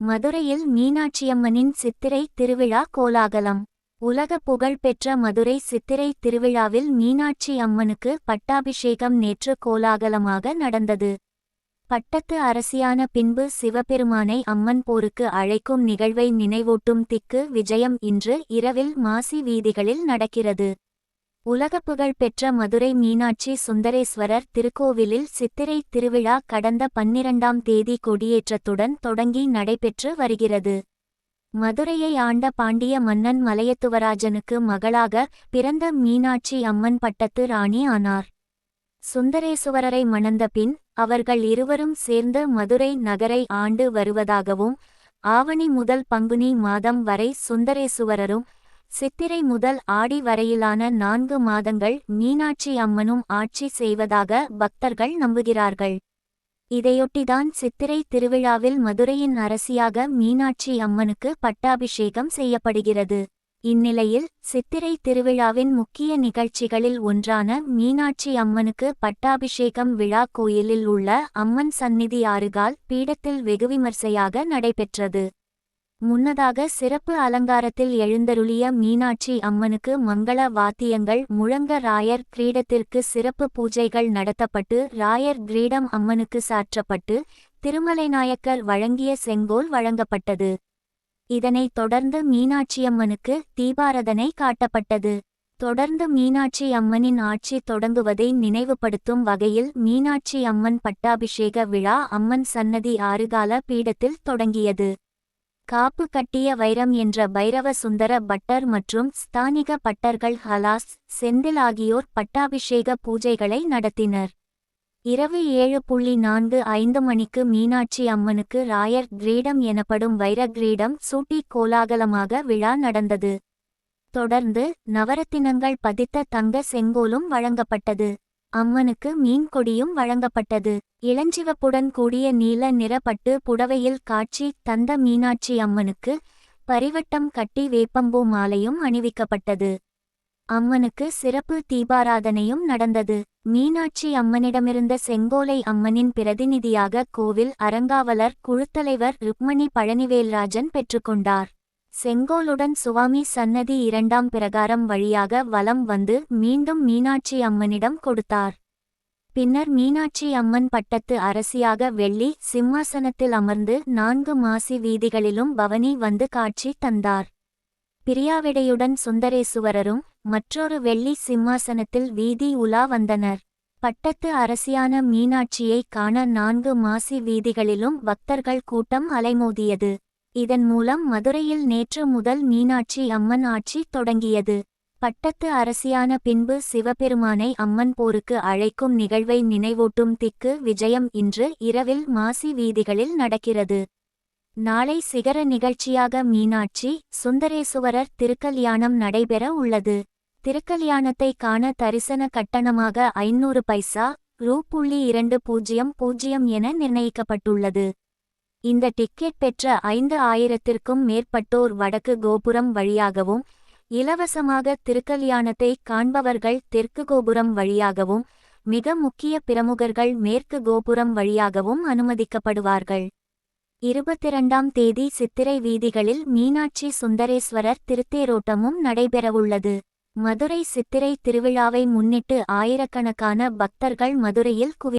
மதுரையில் மீனாட்சியம்மனின் சித்திரை திருவிழா கோலாகலம். உலக புகழ்பெற்ற மதுரை சித்திரை திருவிழாவில் மீனாட்சி அம்மனுக்கு பட்டாபிஷேகம் நேற்று கோலாகலமாக நடந்தது. பட்டத்து அரசியான பின்பு சிவபெருமானை அம்மன் போருக்கு அழைக்கும் நிகழ்வை நினைவூட்டும் திக்கு விஜயம் இன்று இரவில் மாசி வீதிகளில் நடக்கிறது. உலகப்புகழ் புகழ் பெற்ற மதுரை மீனாட்சி சுந்தரேஸ்வரர் திருக்கோவிலில் சித்திரை திருவிழா கடந்த பன்னிரண்டாம் தேதி கொடியேற்றத்துடன் தொடங்கி நடைபெற்று வருகிறது. மதுரையை ஆண்ட பாண்டிய மன்னன் மலையத்துவராஜனுக்கு மகளாக பிறந்த மீனாட்சி அம்மன் பட்டத்து ராணி ஆனார். சுந்தரேசுவரரை மணந்த பின் அவர்கள் இருவரும் சேர்ந்து மதுரை நகரை ஆண்டு வருவதாகவும் ஆவணி முதல் பங்குனி மாதம் வரை சுந்தரேசுவரரும் சித்திரை முதல் ஆடி வரையிலான நான்கு மாதங்கள் மீனாட்சி அம்மனும் ஆட்சி செய்வதாக பக்தர்கள் நம்புகிறார்கள். இதையொட்டிதான் சித்திரை திருவிழாவில் மதுரையின் அரசியாக மீனாட்சி அம்மனுக்கு பட்டாபிஷேகம் செய்யப்படுகிறது. இந்நிலையில் சித்திரை திருவிழாவின் முக்கிய நிகழ்ச்சிகளில் ஒன்றான மீனாட்சி அம்மனுக்கு பட்டாபிஷேகம் விழா கோயிலில் உள்ள அம்மன் சந்நிதி ஆறுகால் பீடத்தில் வெகுவிமர்சையாக நடைபெற்றது. முன்னதாக சிறப்பு அலங்காரத்தில் எழுந்தருளிய மீனாட்சி அம்மனுக்கு மங்கள வாத்தியங்கள் முழங்க ராயர் கிரீடத்திற்கு சிறப்பு பூஜைகள் நடத்தப்பட்டு ராயர் கிரீடம் அம்மனுக்கு சாற்றப்பட்டு திருமலைநாயக்கர் வழங்கிய செங்கோல் வழங்கப்பட்டது. இதனைத் தொடர்ந்து மீனாட்சியம்மனுக்கு தீபாரதனை காட்டப்பட்டது. தொடர்ந்து மீனாட்சி அம்மனின் ஆட்சி தொடங்குவதை நினைவுபடுத்தும் வகையில் மீனாட்சி அம்மன் பட்டாபிஷேக விழா அம்மன் சன்னதி ஆறுகால பீடத்தில் தொடங்கியது. காப்பு கட்டிய வைரம் என்ற பைரவ சுந்தர பட்டர் மற்றும் ஸ்தானிக பட்டர்கள் ஹலாஸ் செந்தில் ஆகியோர் பட்டாபிஷேக பூஜைகளை நடத்தினர். இரவு ஏழு புள்ளி நான்கு ஐந்து மணிக்கு மீனாட்சி அம்மனுக்கு ராயர் கிரீடம் எனப்படும் வைர கிரீடம் சூட்டி கோலாகலமாக விழா நடந்தது. தொடர்ந்து நவரத்தினங்கள் பதித்த தங்க செங்கோலும் வழங்கப்பட்டது. அம்மனுக்கு மீன் கொடியும் வழங்கப்பட்டது. இளஞ்சிவப்புடன் கூடிய நீல நிறப்பட்டு புடவையில் காட்சி தந்த மீனாட்சி அம்மனுக்கு பரிவட்டம் கட்டி வேப்பம்பூ மாலையும் அணிவிக்கப்பட்டது. அம்மனுக்கு சிறப்பு தீபாராதனையும் நடந்தது. மீனாட்சி அம்மனிடமிருந்த செங்கோலை அம்மனின் பிரதிநிதியாக கோவில் அறங்காவலர் குழுத்தலைவர் ருக்மணி பழனிவேல்ராஜன் பெற்றுக்கொண்டார். செங்கோலுடன் சுவாமி சன்னதி இரண்டாம் பிரகாரம் வழியாக வலம் வந்து மீண்டும் மீனாட்சி அம்மனிடம் கொடுத்தார். பின்னர் மீனாட்சி அம்மன் பட்டத்து அரசியாக வெள்ளி சிம்மாசனத்தில் அமர்ந்து நான்கு மாசி வீதிகளிலும் பவனி வந்து காட்சி தந்தார். பிரியாவிடையுடன் சுந்தரேசுவரரும் மற்றொரு வெள்ளி சிம்மாசனத்தில் வீதி உலா வந்தனர். பட்டத்து அரசியான மீனாட்சியை காண நான்கு மாசி வீதிகளிலும் பக்தர்கள் கூட்டம் அலைமோதியது. இதன் மூலம் மதுரையில் நேற்று முதல் மீனாட்சி அம்மன் ஆட்சி தொடங்கியது. பட்டத்து அரசியான பின்பு சிவபெருமானை அம்மன் போருக்கு அழைக்கும் நிகழ்வை நினைவூட்டும் திக்கு விஜயம் இன்று இரவில் மாசி வீதிகளில் நடக்கிறது. நாளை சிகர நிகழ்ச்சியாக மீனாட்சி சுந்தரேசுவரர் திருக்கல்யாணம் நடைபெற உள்ளது. திருக்கல்யாணத்தை காண தரிசன கட்டணமாக ஐநூறு பைசா ரூ. புள்ளி இரண்டு பூஜ்ஜியம் பூஜ்ஜியம் என நிர்ணயிக்கப்பட்டுள்ளது. இந்த டிக்கெட் பெற்ற ஐந்து ஆயிரத்திற்கும் மேற்பட்டோர் வடக்கு கோபுரம் வழியாகவும் இலவசமாக திருக்கல்யாணத்தை காண்பவர்கள் தெற்கு கோபுரம் வழியாகவும் மிக முக்கிய பிரமுகர்கள் மேற்கு கோபுரம் வழியாகவும் அனுமதிக்கப்படுவார்கள். இருபத்திரண்டாம் தேதி சித்திரை வீதிகளில் மீனாட்சி சுந்தரேஸ்வரர் திருத்தேரோட்டமும் நடைபெறவுள்ளது. மதுரை சித்திரை திருவிழாவை முன்னிட்டு ஆயிரக்கணக்கான பக்தர்கள் மதுரையில் குவி